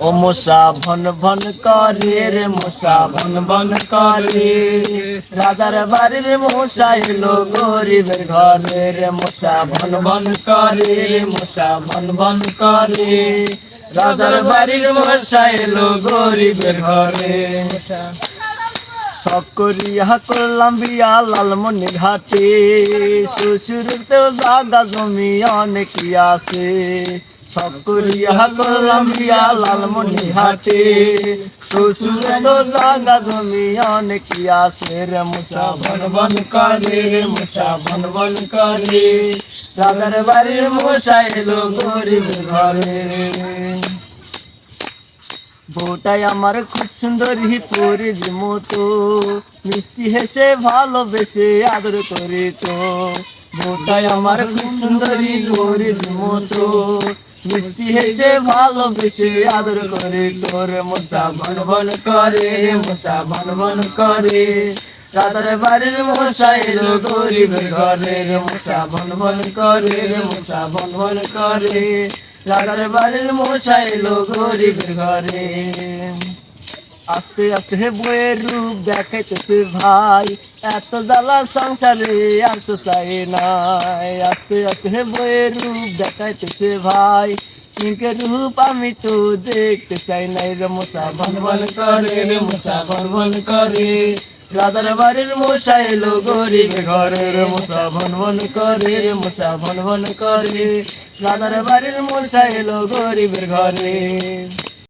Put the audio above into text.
ও মশা von von করে রে মশা ভন ভন করে। রাজার বাড়ির মশা এলো গরিবের ঘরে রে মশা ভন ভন করে রে মশা ভন ভন করে। রাজার বাড়ির মশা এলো গরিবের ঘরে। সকরিয়া করলাম বিয়া লালমনি ঘাটে। শ্বশুরের তো জমি অনেক আছে। সকরিয়া করলাম বিয়া লালমনি ঘাটে শ্বশুরের তো জাগা জমি অনেক আছে রে মুসা বন বন করে রে মুসা বন বন করে। রাজার বাড়ির মশা এলো গরিব ঘরে। বউটাই আমার খুব সুন্দরী যে মতো মিষ্টি হেসে ভালোবেসে আদর করে তো বউটাই আমার খুব সুন্দরী যে মতো মিষ্টি হেসে ভালোবেসে আদর করে, তোর মোটা বন বন করে মোটা বন বন করে। রাতার বাড়ির মশা এলো গরিব ঘরের মোটা বন বন করে মোটা বন বন করে। রাতার বাড়ির মশা এলো গরিবের ঘরে। আস্তে আস্তে বইয়ের রূপ দেখাইতেছে ভাই। এত জ্বালা সংসারে আর তো চাই নাই। আস্তে আস্তে বইয়ের রূপ দেখাইতেছে ভাই। পিঙ্কের রূপ আমি তো দেখতে চাই নাই রে মশা ভন ভন করে রে মশা ভন ভন করে। রাজার বাড়ির মশা এলো গরিব ঘরের, মশা ভন ভন করে, মশা ভন ভন করে। রাজার বাড়ির মশা এলো গরিবের ঘরে।